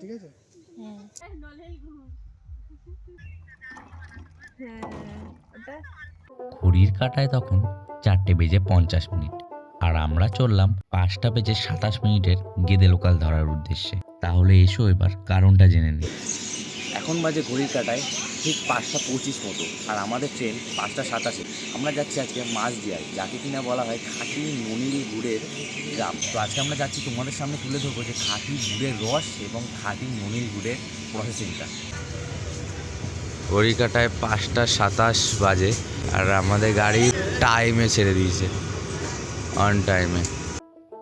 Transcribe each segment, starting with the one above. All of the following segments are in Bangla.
ঠিক আছে? হ্যাঁ। ঘড়ির কাটায় তখন চারটে বেজে পঞ্চাশ মিনিট। আর আমরা চললাম পাঁচটা বেজে সাতাশ মিনিটের গেদে লোকাল ধরার উদ্দেশ্যে। তাহলে এসো এবার কারণটা জেনে নিই। এখন বাজে ঘড়ির কাটায়। ঠিক পাঁচটা পঁচিশ মতো। আর আমাদের ট্রেন পাঁচটা সাতাশে। আমরা যাচ্ছি আজকে মাছ দিয়ায় যাকে কিনা বলা হয় খাঁটি ননিল গুড়ের গ্রাম। তো আজকে আমরা যাচ্ছি তোমাদের সামনে তুলে ধরবো যে খাঁটি গুড়ের রস এবং খাঁটি ননিল গুড়ের প্রসেসিংটা ঘড়ি কাটায় পাঁচটা সাতাশ বাজে আর আমাদের গাড়ি টাইমে ছেড়ে দিয়েছে। অন টাইমে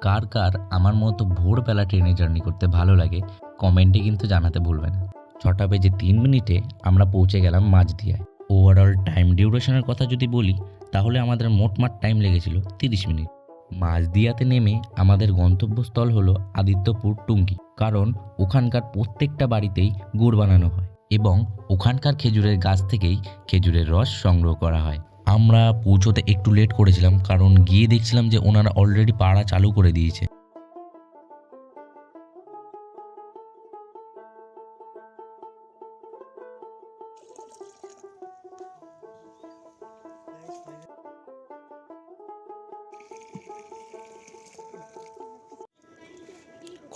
কার কার আমার মতো ভোরবেলা ট্রেনে জার্নি করতে ভালো লাগে কমেন্টে কিন্তু জানাতে ভুলবে না। ছটা বেজে তিন মিনিটে আমরা পৌঁছে গেলাম মাঝদিয়ায়। ওভারঅল টাইম ডিউরেশনের কথা যদি বলি, তাহলে আমাদের মোটমাট টাইম লেগেছিল তিরিশ মিনিট। মাঝদিয়াতে নেমে আমাদের গন্তব্যস্থল হলো আদিত্যপুর টুঙ্গি, কারণ ওখানকার প্রত্যেকটা বাড়িতেই গুড় বানানো হয় এবং ওখানকার খেজুরের গাছ থেকেই খেজুরের রস সংগ্রহ করা হয়। আমরা পৌঁছোতে একটু লেট করেছিলাম, কারণ গিয়ে দেখছিলাম যে ওনারা অলরেডি পাড়া চালু করে দিয়েছে।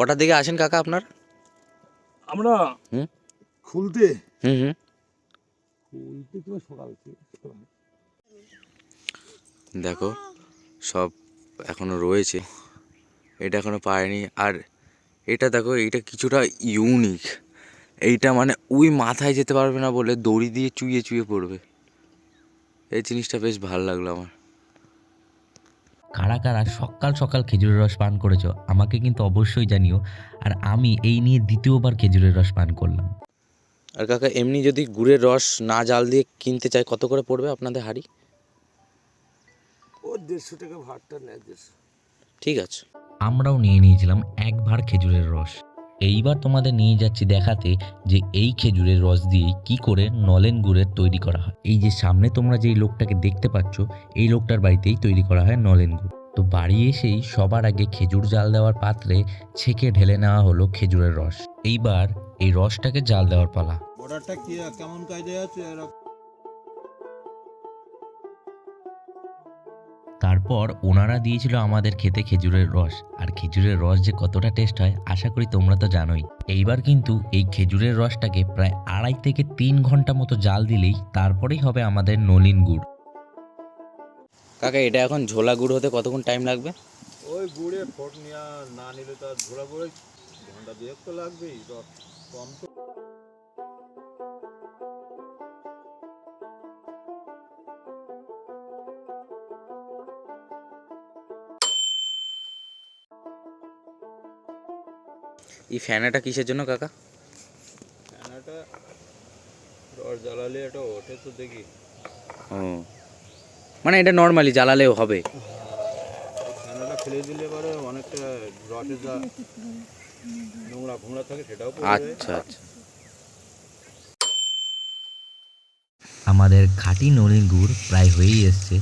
কটার দিকে আসেন কাকা আপনার? আমরা হুম? খুলতে। হুম হুম। খুলতে তো সকাল থেকে। দেখো সব এখনও রয়েছে। এটা এখনও পায়নি। আর এটা দেখো এইটা কিছুটা ইউনিক এইটা মানে ওই মাথায় যেতে পারবে না বলে দড়ি দিয়ে চুইয়ে চুইয়ে পড়বে। এই জিনিসটা বেশ ভালো লাগল আমার। কারা কারা সকাল সকাল খেজুরের রস পান করেছ আমাকে কিন্তু অবশ্যই জানিও। আর আমি এই নিয়ে দ্বিতীয়বার খেজুরের রস পান করলাম। আর কাকা এমনি যদি গুড়ের রস না জাল দিয়ে কিনতে চাই কত করে পড়বে আপনাদের হাড়ি? ও দেড়শো টাকা ভাতটা নেয় দেড়শো। ঠিক আছে। আমরাও নিয়ে নিয়েছিলাম এক ভার খেজুরের রস। এইবার তোমাদের নিয়ে যাচ্ছি দেখাতে যে এই খেজুরের রস দিয়ে কি করে নলেন গুড়ের তৈরি করা হয়। এই যে সামনে তোমরা যেই লোকটাকে দেখতে পাচ্ছ, এই লোকটার বাড়িতেই তৈরি করা হয় নলেন গুড়। তো বাড়ি এসেই সবার আগে খেজুর জাল দেওয়ার পাত্রে ছেঁকে ঢেলে নেওয়া হলো খেজুরের রস। এইবার এই রসটাকে জাল দেওয়ার পালা। বর্ডারটা কি, কেমন আছে? তারপর ওনারা দিয়েছিল আমাদের খেতে খেজুরের রস। আর খেজুরের রস যে কতটা টেস্ট হয় আশা করি তোমরা তো জানোই। এইবার কিন্তু এই খেজুরের রসটাকে প্রায় আড়াই থেকে তিন ঘণ্টা মতো জাল দিলেই তারপরেই হবে আমাদের নলিন গুড়। কাকা এটা এখন ঝোলা গুড় হতে কতক্ষণ টাইম লাগবে? ওই গুড়ে ফোট নেওয়া না নিলে তো আর ঘোরা ঘুরে ঘণ্টা দুয়েক তো লাগবেই কম তো। এই ফ্যানাটা কিসের জন্য কাকা? ফ্যানাটা রস জ্বালালে এটা ওঠে তো দেখি। ও। মানে এটা নর্মালি জ্বালালেও হবে। ফ্যানাটা ফেলে দিলে পরে অনেকটা যা নোংরা থাকে সেটাও আচ্ছা আচ্ছা। আমাদের খাঁটি নলিন গুড় প্রায় হয়েই এসছে।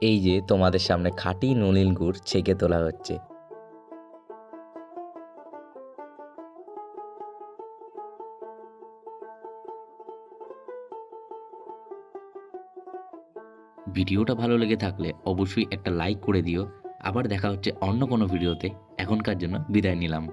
এই যে তোমাদের সামনে খাঁটি নলিল গুড় ছেঁকে তোলা হচ্ছে। ভিডিওটা ভালো লেগে থাকলে অবশ্যই একটা লাইক করে দিও। আবার দেখা হচ্ছে অন্য কোনো ভিডিওতে। এখনকার জন্য বিদায় নিলাম।